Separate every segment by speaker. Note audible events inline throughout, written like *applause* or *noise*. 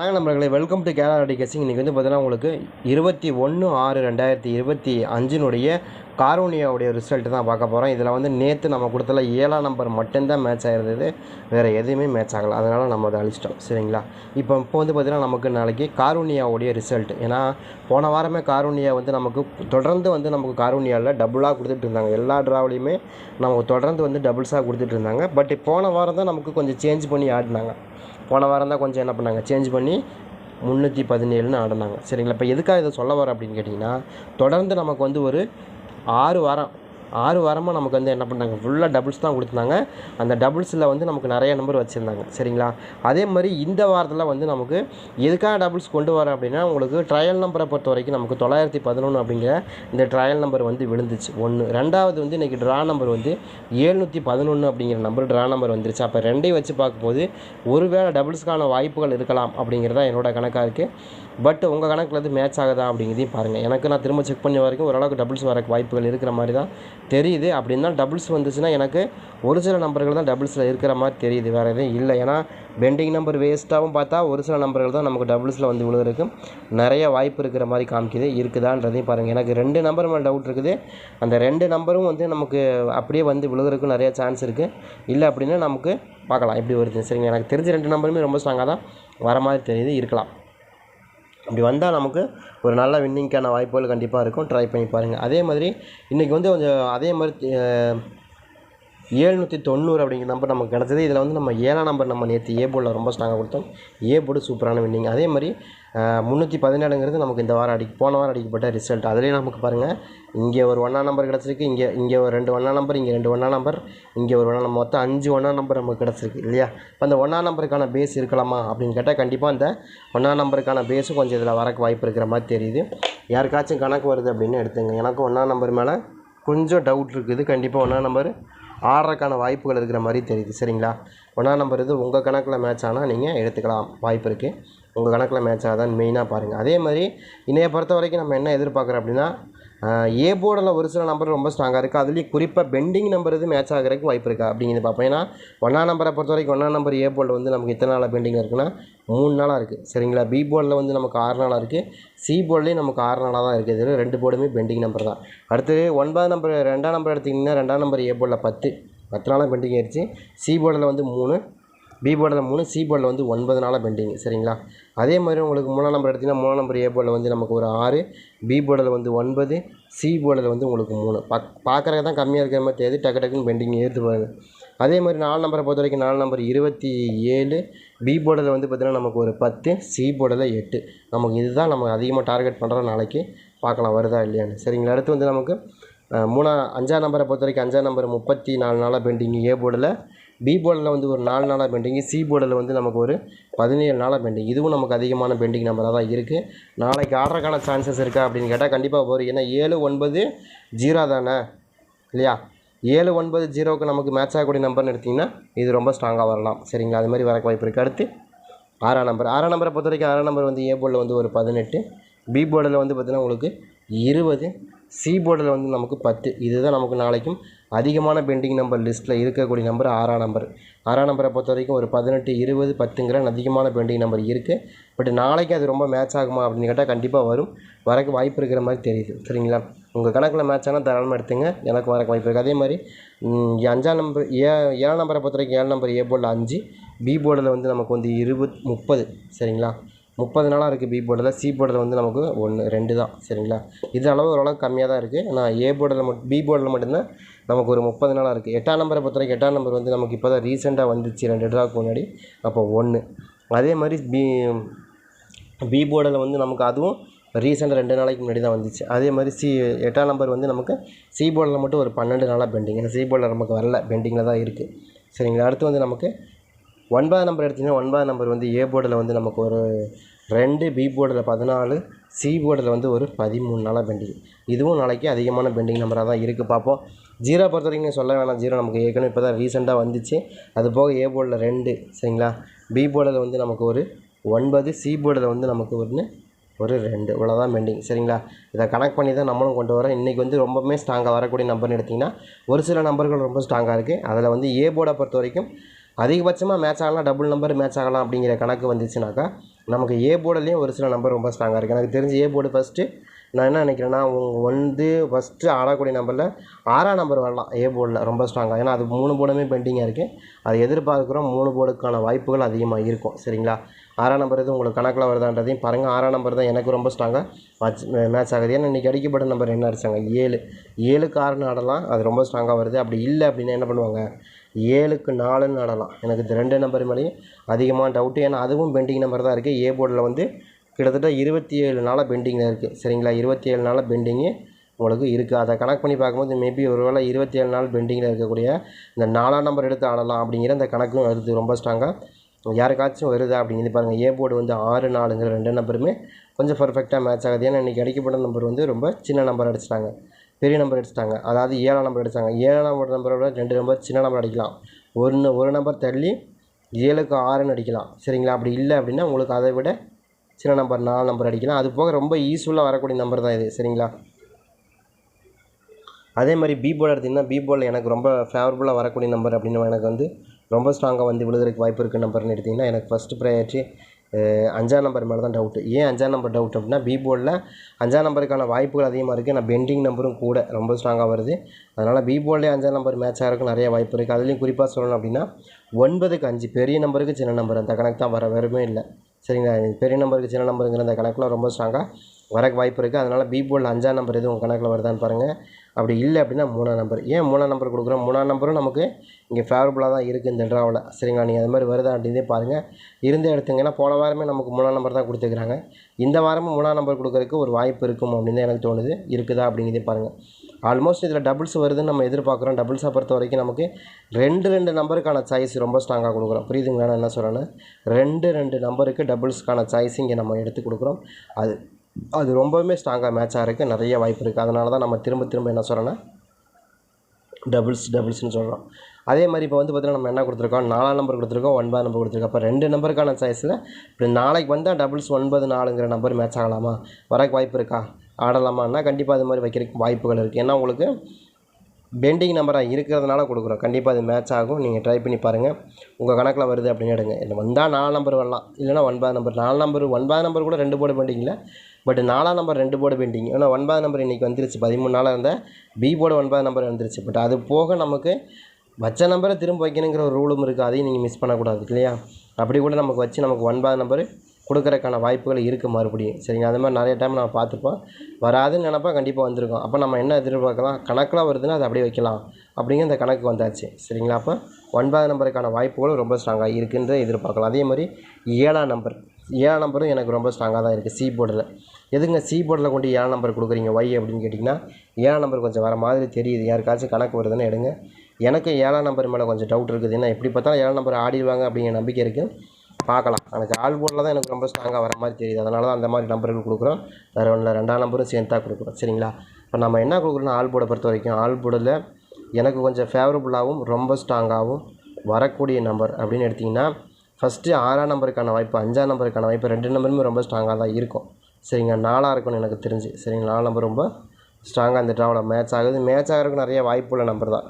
Speaker 1: வணக்கம் நண்பர்களே welcome to Kerala டிகேசிங் இன்றைக்கி வந்து பார்த்தீங்கன்னா உங்களுக்கு இருபத்தி ஒன்று ஆறு ரெண்டாயிரத்தி இருபத்தி அஞ்சினுடைய காரோனியாவுடைய ரிசல்ட் தான் பார்க்க போகிறோம் இதில் வந்து நேற்று நம்ம கொடுத்தல ஏழாம் நம்பர் மட்டும்தான் மேட்ச் ஆகிருந்தது வேறு எதுவுமே மேட்ச் ஆகலை. அதனால் நம்ம அதை அழிச்சிட்டோம். சரிங்களா? இப்போ இப்போ வந்து பார்த்திங்கன்னா நமக்கு நாளைக்கு காரோனியாவுடைய ரிசல்ட் ஏன்னா போன வாரமே காரோனியா வந்து நமக்கு தொடர்ந்து வந்து நமக்கு காரோனியாவில் டபுளாக கொடுத்துட்டு இருந்தாங்க. எல்லா ட்ராவிலையுமே நமக்கு தொடர்ந்து வந்து டபுள்ஸாக கொடுத்துட்டு இருந்தாங்க. பட் போன வாரம் தான் நமக்கு கொஞ்சம் சேஞ்ச் பண்ணி ஆடினாங்க. போன வாரம் தான் கொஞ்சம் என்ன பண்ணாங்க? சேஞ்ச் பண்ணி முந்நூற்றி பதினேழுன்னு ஆடினாங்க. சரிங்களா? இப்போ எதுக்காக இதை சொல்ல வரேன் அப்படின்னு கேட்டிங்கன்னா தொடர்ந்து நமக்கு வந்து ஒரு ஆறு வாரம் ஆறு வாரமாக நமக்கு வந்து என்ன பண்ணாங்க? ஃபுல்லாக டபுள்ஸ் தான் கொடுத்துருந்தாங்க அந்த டபுள்ஸில் வந்து நமக்கு நிறைய நம்பர் வச்சுருந்தாங்க. சரிங்களா? அதே மாதிரி இந்த வாரத்தில் வந்து நமக்கு எதுக்காக டபுள்ஸ் கொண்டு வரேன் அப்படின்னா உங்களுக்கு ட்ரையல் நம்பரை பொறுத்த வரைக்கும் நமக்கு தொள்ளாயிரத்தி பதினொன்று அப்படிங்கிற இந்த ட்ரையல் நம்பர் வந்து விழுந்துச்சு. ஒன்று ரெண்டாவது வந்து இன்றைக்கி ட்ரா நம்பர் வந்து ஏழ்நூற்றி பதினொன்று அப்படிங்கிற நம்பர் ட்ரா நம்பர் வந்துருச்சு. அப்போ ரெண்டையும் வச்சு பார்க்கும்போது ஒருவேளை டபுள்ஸ்க்கான வாய்ப்புகள் இருக்கலாம் அப்படிங்கிறதா என்னோட கணக்காக இருக்குது பட் உங்கள் கணக்கில் அது மேட்ச் ஆகுதா அப்படிங்கிறதையும் பாருங்கள் எனக்கு நான் திரும்ப செக் பண்ண வரைக்கும் ஓரளவுக்கு டபுள்ஸ் வரக்கு வாய்ப்புகள் இருக்கிற மாதிரி தான் தெரியுது. அப்படின்னா டபுள்ஸ் வந்துச்சுன்னா எனக்கு ஒரு சில நம்பர்கள் தான் டபுள்ஸில் இருக்கிற மாதிரி தெரியுது. வேறு எதுவும் இல்லை. ஏன்னா பெண்டிங் நம்பர் வேஸ்ட்டாகவும் பார்த்தா ஒரு சில நம்பர்கள் தான் நமக்கு டபுள்ஸில் வந்து விழுகிறதுக்கு நிறைய வாய்ப்பு இருக்கிற மாதிரி காமிக்குது. இருக்குதான்றதையும் பாருங்கள் எனக்கு ரெண்டு நம்பர் மேலே டவுட் இருக்குது. அந்த ரெண்டு நம்பரும் வந்து நமக்கு அப்படியே வந்து விழுகிறதுக்கும் நிறைய சான்ஸ் இருக்குது இல்லை அப்படின்னா நமக்கு பார்க்கலாம். எப்படி வருது சரிங்க எனக்கு தெரிஞ்ச ரெண்டு நம்பருமே ரொம்ப ஸ்ட்ராங்காக தான் வர மாதிரி தெரியுது. இருக்கலாம். இப்படி வந்தால் நமக்கு ஒரு நல்ல வின்னிங்க்கான வாய்ப்புகள் கண்டிப்பாக இருக்கும். ட்ரை பண்ணி பாருங்கள் அதே மாதிரி இன்றைக்கி வந்து கொஞ்சம் அதே மாதிரி ஏழ்நூற்றி தொண்ணூறு அப்படிங்கிற நம்பர் நமக்கு கிடச்சது. இதில் வந்து நம்ம ஏழாம் நம்பர் நம்ம நேற்று ஏ போர்டில் ரொம்ப ஸ்ட்ராங்காக கொடுத்தோம். ஏ போர்டு சூப்பரான வின்னிங் அதே மாதிரி முந்நூற்றி பதினேழுங்கிறது நமக்கு இந்த வாரம் அடி போன வாரம் அடிக்கப்பட்ட ரிசல்ட் அதுலேயே நமக்கு பாருங்கள் இங்கே ஒரு ஒன்றா நம்பர் கிடச்சிருக்கு இங்கே இங்கே ஒரு ரெண்டு ஒன்றா நம்பர் இங்கே ரெண்டு ஒன்றா நம்பர் இங்கே ஒரு ஒன்றா நம்பர் மொத்தம் அஞ்சு ஒன்றா நம்பர் நமக்கு கிடச்சிருக்கு இல்லையா? இப்போ அந்த ஒன்றா நம்பருக்கான பேஸ் இருக்கலாமா அப்படின்னு கேட்டால் கண்டிப்பாக அந்த ஒன்றா நம்பருக்கான பேஸும் கொஞ்சம் இதில் வரக்கு வாய்ப்பு இருக்கிற மாதிரி தெரியுது. யாருக்காச்சும் கணக்கு வருது அப்படின்னு எடுத்துங்க. எனக்கும் ஒன்றா நம்பர் மேலே கொஞ்சம் டவுட் இருக்குது. கண்டிப்பாக ஒன்றா நம்பர் ஆடுறதுக்கான வாய்ப்புகள் இருக்கிற மாதிரி தெரியுது. சரிங்களா? ஒன்றாம் நம்பர் இது உங்கள் கணக்கில் மேட்ச் ஆனால் நீங்கள் எடுத்துக்கலாம். வாய்ப்பு இருக்குது உங்கள் கணக்கில் மேட்ச் ஆகாதான் மெயினாக பாருங்கள் அதே மாதிரி இன்றைய பொறுத்த வரைக்கும் நம்ம என்ன எதிர்பார்க்குறோம் அப்படின்னா ஏ போர்டில் ஒரு சில நம்பர் ரொம்ப ஸ்ட்ராங்காக இருக்குது அதுலேயும் குறிப்பாக பெண்டிங் நம்பர் இது மேட்ச் ஆகிறதுக்கு வாய்ப்பு இருக்கா அப்படிங்கிறது பார்ப்போம். ஏன்னா ஒன்றா நம்பரை பொறுத்த வரைக்கும் ஒன்றா நம்பர் ஏ போர்டில் வந்து நமக்கு இத்தனை நாளாக பெண்டிங் இருக்குன்னா மூணு நாளாக இருக்குது சரிங்களா? பி போர்டில் வந்து நமக்கு ஆறு நாளாக இருக்குது சி போர்ட்லேயும் நமக்கு ஆறு நாளாக தான் இருக்குது இதில் ரெண்டு போர்டுமே பெண்டிங் நம்பர் தான். அடுத்து ஒன்பது நம்பர் ரெண்டாம் நம்பர் எடுத்திங்கன்னா ரெண்டாம் நம்பர் ஏ போர்டில் பத்து. பத்து நாளாக பெண்டிங் ஆயிடுச்சு சி போர்டில் வந்து மூணு பி போர்டில் மூணு சி போர்டில் வந்து ஒன்பது நாளாக பெண்டிங் சரிங்களா? அதே மாதிரி உங்களுக்கு மூணாம் நம்பர் எடுத்திங்கன்னா மூணாம் நம்பர் ஏ போர்டில் வந்து நமக்கு ஒரு ஆறு பி போர்டில் வந்து ஒன்பது சி போர்டில் வந்து உங்களுக்கு மூணு. பக் பார்க்குறதுக்கு தான் கம்மியாக இருக்கிற மாதிரி தெரியுது. டக்கு டக்குன்னு பெண்டிங் ஏற்று பாருங்கள் அதே மாதிரி நாலு நம்பரை பொறுத்த வரைக்கும் நாலு நம்பர் இருபத்தி ஏழு பி போர்டில் வந்து பார்த்திங்கன்னா நமக்கு ஒரு பத்து சி போர்டில் எட்டு. நமக்கு இதுதான் நம்ம அதிகமாக டார்கெட் பண்ணுறோம் நாளைக்கு பார்க்கலாம் வருதா இல்லையான்னு. சரிங்களா? அடுத்து வந்து நமக்கு மூணா அஞ்சாம் நம்பரை பொறுத்த வரைக்கும் அஞ்சாம் நம்பர் முப்பத்தி நாலு நாளாக பெண்டிங்கு ஏ போர்டில் பி போர்டில் வந்து ஒரு நாலு நாளாக பெண்டிங்கு சி போர்டில் வந்து நமக்கு ஒரு பதினேழு நாளாக பெண்டிங் இதுவும் நமக்கு அதிகமான பெண்டிங் நம்பராக தான் இருக்குது நாளைக்கு ஆடுறதுக்கான சான்சஸ் இருக்கா அப்படின்னு கேட்டால் கண்டிப்பாக வரும். ஏன்னா ஏழு ஒன்பது ஜீரோ தானே? இல்லையா? ஏழு ஒன்பது ஜீரோவுக்கு நமக்கு மேட்ச் ஆகக்கூடிய நம்பர்னு எடுத்திங்கன்னா இது ரொம்ப ஸ்ட்ராங்காக வரலாம். சரிங்களா? அது மாதிரி வரக்கு வாய்ப்பு இருக்குது அடுத்து ஆறாம் நம்பர் ஆறாம் நம்பரை பொறுத்த வரைக்கும் ஆறாம் நம்பர் வந்து ஏ போர்டில் வந்து ஒரு பதினெட்டு. பி போர்டில் வந்து பார்த்திங்கன்னா உங்களுக்கு இருபது சி போர்டில் வந்து நமக்கு பத்து. இதுதான் நமக்கு நாளைக்கும் அதிகமான பெண்டிங் நம்பர் லிஸ்ட்டில் இருக்கக்கூடிய நம்பர் ஆறாம் நம்பர் ஆறாம் நம்பரை பொறுத்த வரைக்கும் ஒரு பதினெட்டு இருபது பத்துங்கிற அதிகமான பெண்டிங் நம்பர் இருக்குது பட் நாளைக்கு அது ரொம்ப மேட்ச் ஆகுமா அப்படின்னு கேட்டால் கண்டிப்பாக வரும். வரக்கு வாய்ப்பு இருக்கிற மாதிரி தெரியுது. சரிங்களா? உங்கள் கணக்கில் மேட்ச் ஆனால் தாராளமாக எடுத்துங்க. எனக்கு வரக்கு வாய்ப்பு இருக்குது அதே மாதிரி அஞ்சாம் நம்பர் ஏ ஏழாம் நம்பரை பொறுத்த வரைக்கும் ஏழு நம்பர் ஏ போர்டில் அஞ்சு பி போர்டில் வந்து நமக்கு வந்து இருபது முப்பது. சரிங்களா? முப்பது நாளாக இருக்குது பி போர்டில். சி போர்டில் வந்து நமக்கு ஒன்று ரெண்டு தான். சரிங்களா? இது அளவு ஓரளவுக்கு கம்மியாக தான் இருக்குது ஆனால் ஏ போர்டில் மட்டும் பி போர்டில் மட்டும்தான் நமக்கு ஒரு முப்பது நாளாக இருக்குது எட்டாம் நம்பரை பொறுத்த வரைக்கும் எட்டாம் நம்பர் வந்து நமக்கு இப்போ தான் ரீசெண்டாக வந்துச்சு ரெண்டு ட்ராக்கு முன்னாடி. அப்போ ஒன்று அதே மாதிரி பி பி போர்டில் வந்து நமக்கு அதுவும் ரீசெண்டாக ரெண்டு நாளைக்கு முன்னாடி தான் வந்துச்சு. அதே மாதிரி சி எட்டாம் நம்பர் வந்து நமக்கு சி போர்டில் மட்டும் ஒரு பன்னெண்டு நாளாக பெண்டிங் ஏன்னா சி போர்டில் நமக்கு வரல. பெண்டிங்கில் தான் இருக்குது சரிங்களா? அடுத்து வந்து நமக்கு ஒன்பதாம் நம்பர் எடுத்திங்கன்னா ஒன்பதாம் நம்பர் வந்து ஏ போர்டில் வந்து நமக்கு ஒரு ரெண்டு பி போர்டில் பதினாலு சி போர்டில் வந்து ஒரு பதிமூணு நாளாக பெண்டிங் இதுவும் நாளைக்கு அதிகமான பெண்டிங் நம்பராக தான் இருக்குது பார்ப்போம். ஜீரோ பொறுத்த வரைக்கும் சொல்ல வேணாம். ஜீரோ நமக்கு ஏற்கனவே இப்போ தான் ரீசெண்டாக வந்துச்சு. அது போக ஏ போர்டில் ரெண்டு சரிங்களா? பி போர்டில் வந்து நமக்கு ஒரு ஒன்பது சி போர்டில் வந்து நமக்கு ஒன்று ஒரு ரெண்டு. இவ்வளோதான் பெண்டிங் சரிங்களா? இதை கனெக்ட் பண்ணி தான் நம்மளும் கொண்டு வரோம். இன்றைக்கி வந்து ரொம்பவுமே ஸ்ட்ராங்காக வரக்கூடிய நம்பர்னு எடுத்திங்கன்னா ஒரு சில நம்பர்கள் ரொம்ப ஸ்ட்ராங்காக இருக்குது அதில் வந்து ஏ போர்டை பொறுத்த வரைக்கும் அதிகபட்சமாக மேட்ச் ஆகலாம் டபுள் நம்பர் மேட்ச் ஆகலாம் அப்படிங்கிற கணக்கு வந்துச்சுனாக்கா நமக்கு ஏ போர்டுலேயும் ஒரு சில நம்பர் ரொம்ப ஸ்ட்ராங்காக இருக்குது எனக்கு தெரிஞ்சு ஏ போர்டு ஃபஸ்ட்டு நான் என்ன நினைக்கிறேன்னா வந்து ஃபஸ்ட்டு ஆடக்கூடிய நம்பரில் ஆறாம் நம்பர் வரலாம் ஏ போர்டில் ரொம்ப ஸ்ட்ராங்காக ஏன்னா அது மூணு போர்டுமே பெண்டிங்காக இருக்குது அது எதிர்பார்க்குறோம். மூணு போர்டுக்கான வாய்ப்புகள் அதிகமாக இருக்கும். சரிங்களா? ஆறாம் நம்பர் எதுவும் உங்களுக்கு கணக்கில் வருதான்றதையும் பாருங்கள் ஆறாம் நம்பர் தான் எனக்கு ரொம்ப ஸ்ட்ராங்காக மேட்ச் மேட்ச் ஆகுது. ஏன்னா இன்றைக்கி அடிக்கப்பட்ட நம்பர் என்ன அடிச்சாங்க? ஏழு. ஏழுக்கு ஆறுன்னு ஆடலாம். அது ரொம்ப ஸ்ட்ராங்காக வருது. அப்படி இல்லை அப்படின்னா என்ன பண்ணுவாங்க? ஏழுக்கு நாலுன்னு ஆடலாம் எனக்கு இந்த ரெண்டு நம்பர் மேலேயும் அதிகமாக டவுட்டு ஏன்னா அதுவும் பெண்டிங் நம்பர் தான் இருக்குது ஏ போர்டில் வந்து கிட்டத்தட்ட இருபத்தி ஏழு நாளாக பெண்டிங்கில் இருக்குது சரிங்களா? இருபத்தி ஏழு நாளாக பெண்டிங்கு உங்களுக்கு இருக்குது அதை கணக்கு பண்ணி பார்க்கும்போது மேபி ஒருவேளை இருபத்தி ஏழு நாள் பெண்டிங்கில் இருக்கக்கூடிய இந்த நாலாம் நம்பர் எடுத்து ஆடலாம் அப்படிங்கிற அந்த கணக்கும் வருது. ரொம்ப ஸ்ட்ராங்காக யாருக்காச்சும் வருதா அப்படிங்கிறது பாருங்கள் ஏ போர்டு வந்து ஆறு நாலுங்கிற ரெண்டு நம்பருமே கொஞ்சம் பர்ஃபெக்டாக மேட்ச் ஆகுது. ஏன்னா இன்றைக்கி அடிக்கப்பட்ட நம்பர் வந்து ரொம்ப சின்ன நம்பர் அடிச்சிட்டாங்க. பெரிய நம்பர் அடிச்சிட்டாங்க. அதாவது ஏழாம் நம்பர் அடித்தாங்க ஏழாம் நம்பர் விட ரெண்டு நம்பர் சின்ன நம்பர் அடிக்கலாம். ஒன்று ஒரு நம்பர் தள்ளி ஏழுக்கு ஆறுன்னு அடிக்கலாம். சரிங்களா? அப்படி இல்லை அப்படின்னா உங்களுக்கு அதை விட சின்ன நம்பர் நாலு நம்பர் அடிக்கலாம். அது போக ரொம்ப யூஸ்ஃபுல்லாக வரக்கூடிய நம்பர் தான் இது. சரிங்களா? அதே மாதிரி பி போல் எடுத்திங்கன்னா பி போர்டில் எனக்கு ரொம்ப ஃபேவரபுளாக வரக்கூடிய நம்பர் அப்படின்னு எனக்கு வந்து ரொம்ப ஸ்ட்ராங்காக வந்து விழுதுறதுக்கு வாய்ப்பு இருக்குது நம்பர்னு எடுத்திங்கன்னா எனக்கு ஃபஸ்ட்டு ப்ரையாரிட்டி அஞ்சாம் நம்பர் மேலே தான் டவுட்டு ஏன் அஞ்சாம் நம்பர் டவுட் அப்படின்னா பி போர்டில் அஞ்சாம் நம்பருக்கான வாய்ப்புகள் அதிகமாக இருக்குது நான் பெண்டிங் நம்பரும் கூட ரொம்ப ஸ்ட்ராங்காக வருது. அதனால் பி போர்ட்லேயே அஞ்சாம் நம்பர் மேட்ச் ஆகிறதுக்கு நிறைய வாய்ப்பு இருக்குது அதுலேயும் குறிப்பாக சொல்லணும் அப்படின்னா ஒன்பதுக்கு அஞ்சு பெரிய நம்பருக்கு சின்ன நம்பர் அந்த கணக்கு தான் வர வரவே இல்லை. சரிங்களா? பெரிய நம்பருக்கு சின்ன நம்பருங்கிற அந்த கணக்கில் ரொம்ப ஸ்ட்ராங்காக வரக்கு வாய்ப்பு இருக்குது அதனால் பி போர்டில் அஞ்சாம் நம்பர் எதுவும் உங்கள் கணக்கில் வருதான்னு பாருங்கள் அப்படி இல்லை அப்படின்னா மூணாம் நம்பர் ஏன் மூணாம் நம்பர் கொடுக்குறோம்? மூணாம் நம்பரும் நமக்கு இங்கே ஃபேவரபுளாக தான் இருக்குது இந்த ட்ராவில் சரிங்களா? நீங்கள் அது மாதிரி வருதா அப்படின்னே பாருங்கள் இருந்தே எடுத்துங்கன்னா போன வாரமே நமக்கு மூணாம் நம்பர் தான் கொடுத்துருக்குறாங்க. இந்த வாரமும் மூணாம் நம்பர் கொடுக்குறதுக்கு ஒரு வாய்ப்பு இருக்கும் அப்படின்னு எனக்கு தோணுது. இருக்குதா அப்படிங்கிறதே பாருங்கள் ஆல்மோஸ்ட் இதில் டபுள்ஸ் வருதுன்னு நம்ம எதிர்பார்க்குறோம். டபுள்ஸை பொறுத்த வரைக்கும் நமக்கு ரெண்டு ரெண்டு நம்பருக்கான சாய்ஸ் ரொம்ப ஸ்ட்ராங்காக கொடுக்குறோம். புரியுதுங்களா? நான் என்ன சொல்கிறேன்னு ரெண்டு ரெண்டு நம்பருக்கு டபுள்ஸ்க்கான சாய்ஸ் இங்கே நம்ம எடுத்து கொடுக்குறோம். அது அது ரொம்பவுமே ஸ்ட்ராங்காக மேட்ச் ஆகிறதுக்கு நிறைய வாய்ப்பு இருக்குது அதனால தான் நம்ம திரும்ப திரும்ப என்ன சொல்கிறோன்னா டபுள்ஸ் டபுள்ஸ்னு சொல்கிறோம் அதே மாதிரி இப்போ வந்து பார்த்திங்கன்னா நம்ம என்ன கொடுத்துருக்கோம்? நாலாம் நம்பர் கொடுத்துருக்கோம் ஒன்பது நம்பர் கொடுத்துருக்கோம். அப்போ ரெண்டு நம்பருக்கான சாய்ஸில் இப்படி நாளைக்கு வந்தால் டபுள்ஸ் ஒன்பது நாலுங்கிற நம்பர் மேட்ச் ஆகலாமா? வரக்கு வாய்ப்பு இருக்கா? ஆடலாமான்னா கண்டிப்பாக அது மாதிரி வைக்கிறதுக்கு வாய்ப்புகள் இருக்குது ஏன்னா உங்களுக்கு பெண்டிங் நம்பராக இருக்கிறதுனால கொடுக்குறோம். கண்டிப்பாக அது மேட்ச் ஆகும். நீங்கள் ட்ரை பண்ணி பாருங்கள் உங்கள் கணக்கில் வருது அப்படின்னு எடுங்க. இல்லை வந்தால் நாலு நம்பர் வரலாம். இல்லைனா ஒன்பது நம்பர் நாலு நம்பர் ஒன்பது நம்பர் கூட ரெண்டு போர்டு பெண்டிங்கில் பட் நாலாம் நம்பர் ரெண்டு போர்டு பெண்டிங் ஏன்னா ஒன்பது நம்பர் இன்றைக்கி வந்துருச்சு. பதிமூணு நாளாக இருந்தால் பி போர்டு ஒன்பது நம்பர் வந்துருச்சு. பட் அது போக நமக்கு வச்ச நம்பரை திரும்ப வைக்கணுங்கிற ஒரு ரூலும் இருக்குது அதையும் நீங்கள் மிஸ் பண்ணக்கூடாது. இல்லையா? அப்படி கூட நமக்கு வச்சு நமக்கு ஒன்பது நம்பர் கொடுக்குறக்கான வாய்ப்புகள் இருக்குது மறுபடியும். சரிங்க? அது மாதிரி நிறைய டைம் நான் பார்த்துருப்போம். வராதுன்னு நினப்பா கண்டிப்பாக வந்திருக்கோம். அப்போ நம்ம என்ன எதிர்பார்க்கலாம்? கணக்கில் வருதுன்னா அதை அப்படியே வைக்கலாம். அப்படிங்கிற அந்த கணக்கு வந்தாச்சு. சரிங்களா? அப்போ ஒன்பது நம்பருக்கான வாய்ப்புகளும் ரொம்ப ஸ்ட்ராங்காக இருக்குன்ற எதிர்பார்க்கலாம். அதே மாதிரி ஏழாம் நம்பர் ஏழாம் நம்பரும் எனக்கு ரொம்ப ஸ்ட்ராங்காக தான் இருக்குது சி போர்டில் எதுங்க சி போர்டில் கொண்டு ஏழாம் நம்பர் கொடுக்குறீங்க? ஒய் அப்படின்னு கேட்டிங்கன்னா ஏழாம் நம்பர் கொஞ்சம் வர மாதிரி தெரியுது. யாருக்காச்சும் கணக்கு வருதுன்னு எடுங்க. எனக்கு ஏழாம் நம்பர் மேலே கொஞ்சம் டவுட் இருக்குது. ஏன்னா எப்படி பார்த்தாலும் ஏழாம் நம்பர் ஆடிடுவாங்க அப்படிங்கிற நம்பிக்கை இருக்குது பார்க்கலாம். எனக்கு ஆல் போர்டில் தான் எனக்கு ரொம்ப ஸ்ட்ராங்காக வர மாதிரி தெரியுது. அதனால தான் அந்த மாதிரி நம்பர்கள் கொடுக்குறோம். வேறு ஒன்றில் ரெண்டாம் நம்பரும் சேர்ந்து தான் கொடுக்குறோம். சரிங்களா? இப்போ நம்ம என்ன கொடுக்குறோம்னா ஆல் போர்டை பொறுத்த வரைக்கும் ஆல் போர்டில் எனக்கு கொஞ்சம் ஃபேவரபுளாகவும் ரொம்ப ஸ்ட்ராங்காகவும் வரக்கூடிய நம்பர் அப்படின்னு எடுத்திங்கன்னா ஃபஸ்ட்டு ஆறாம் நம்பருக்கான வாய்ப்பு அஞ்சாம் நம்பருக்கான வாய்ப்பு ரெண்டு நம்பருமே ரொம்ப ஸ்ட்ராங்காக தான் இருக்கும். சரிங்க நாலாக இருக்கும்னு எனக்கு தெரிஞ்சு. சரிங்க நாலு நம்பர் ரொம்ப ஸ்ட்ராங்காக இந்த ட்ராவில் மேட்ச் ஆகுது. மேட்ச் ஆகிறதுக்கு நிறைய வாய்ப்புள்ள நம்பர் தான்.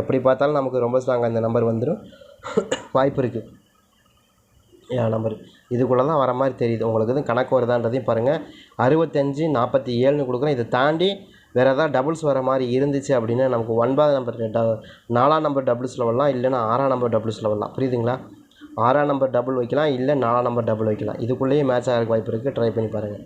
Speaker 1: எப்படி பார்த்தாலும் நமக்கு ரொம்ப ஸ்ட்ராங்காக இந்த நம்பர் வந்துடும் *coughs* வாய்ப்பு இருக்குது ஏன் நம்பர். இதுக்குள்ளே தான் வர மாதிரி தெரியுது. உங்களுக்கு எதுவும் கணக்கு வருதான்றதையும் பாருங்கள் அறுபத்தஞ்சு நாற்பத்தி ஏழுன்னு கொடுக்குறேன். இதை தாண்டி வேறு எதாவது டபுள்ஸ் வர மாதிரி இருந்துச்சு அப்படின்னா நமக்கு ஒன்பதாம் நம்பர் ட நாலாம் நம்பர் டபுள்ஸில் வரலாம் இல்லைன்னா ஆறாம் நம்பர் டபுள்ஸில் வரலாம் புரியுதுங்களா? ஆறாம் நம்பர் டபுள் வைக்கலாம் இல்லை நாலாம் நம்பர் டபுள் வைக்கலாம். இதுக்குள்ளேயே மேட்ச் ஆகிறதுக்கு வாய்ப்பு இருக்குது ட்ரை பண்ணி பாருங்கள்